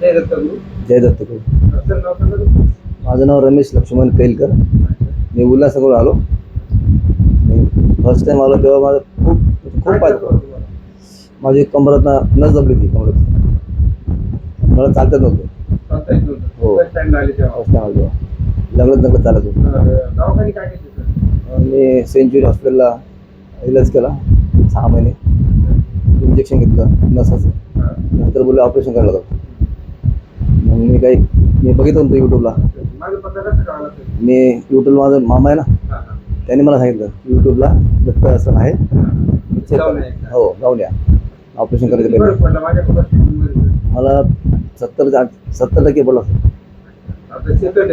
जय दत्त गुरु. माझं नाव रमेश लक्ष्मण कैलकर. मी उल्हासकडून आलो. First time आलो तेव्हा माझं खूप खूप पडला. माझी कमरात नस जमली ती कमरात मला चालत नव्हतं. हो. फर्स्ट टाइम आलो लग्न चालत होतं. मी सेंच्युरी हॉस्पिटलला इलाज केला. सहा महिने. इंजेक्शन घेतलं. नसाचं. नंतर बोलले ऑपरेशन करायला लागतं मग मी काही मी बघितलं होतं यूट्यूबला. मी यूट्यूब माझा मामा आहे ना. त्यांनी मला सांगितलं यूट्यूबला दत्त आसन आहे. हो जाऊन या. ऑपरेशन करायचं पहिले. पडला? मला सत्तर सत्तर टक्के पडला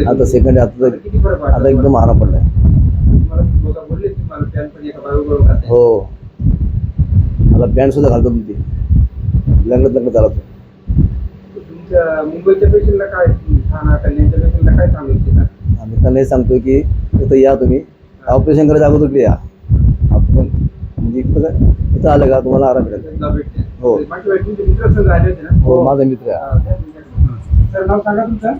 आता सेकंड आता आता एकदम बरोबर घातले. हो. मला पॅन्ट सुद्धा घालतो ती. लग्नात लग्न चालत मुंबईच्या पेशंटला काय ठाणा कल्याणच्या पेशंटला काय सांगू इच्छिता आम्ही त्यांना हे सांगतो की इथं या तुम्ही. ऑपरेशन करायच्या अगोदर इकडे या. आपण म्हणजे इथं काय इथं आलं का तुम्हाला आराम मिळेल. हो. होते ना? हो माझा मित्र. आहे हा, त्या तुमच्याकडे. सर नाव सांगा तुमचं.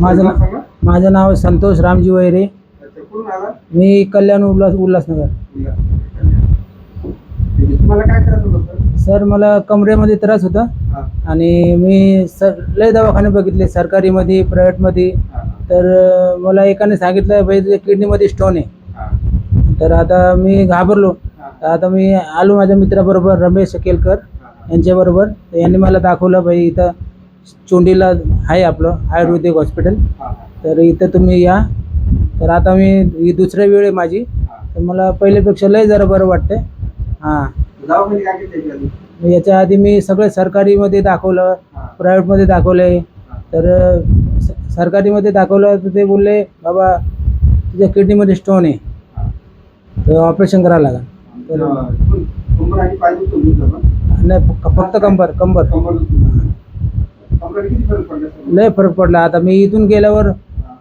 माझं नाव माझं नाव संतोष रामजी वैरे. मी कल्याण उल्हास उल्हासनगर. तुम्हाला काय करायचं होतं? सर मला कमरेमध्ये त्रास होता. हा, आणि मी सर लय दवाखाने बघितले सरकारीमध्ये प्रायव्हेटमध्ये. तर अं, मला एकाने सांगितलं तुझ्या किडनीमध्ये स्टोन आहे. हा, तर आता मी घाबरलो. तर आता मी आलो माझ्या मित्राबरोबर रमेश केलकर हा, यांच्याबरोबर. तर यांनी मला दाखवलं बाई इथं चोंडीला आहे आपलं आयुर्वेदिक हॉस्पिटल. तर इथं तुम्ही या. तर आता मी ही दुसऱ्या वेळ आहे माझी. तर मला पहिल्यापेक्षा लय जरा बरं वाटतंय. हां. दवाखाने काय केले त्याच्या आधी? मग याच्या आधी मी सगळं सरकारीमध्ये दाखवलं हा, प्रायव्हेटमध्ये दाखवलंय हा. तर अं, स- सरकारीमध्ये दाखवलं तर ते बोलले बाबा तुझ्या किडनीमध्ये स्टोन आहे हा. तर ऑपरेशन करावं लागेल तर अं, कोण- कंबर आणि पाय दुखतो तुमचं पण? नाही फ- फक्त कंबर कंबर कंबर दुखतो. कंबरला किती फरक पडला सर? लय फरक पडला आता मी इथून गेल्यावर हा.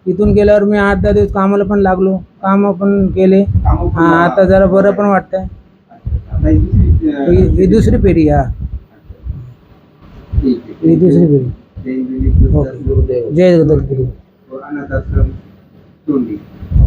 इथून गेल्यावर मी आठ दहा दिवस कामाला पण लागलो कामं पण केले कामं पण हां आता जरा बरं पण वाटतंय अच्छा. दुसरी, ही ही दुसरी पेढी हा ठीक आहे. ही दुसरी पेढी जय गुरुदेव. गुरुदेव जय तोंडी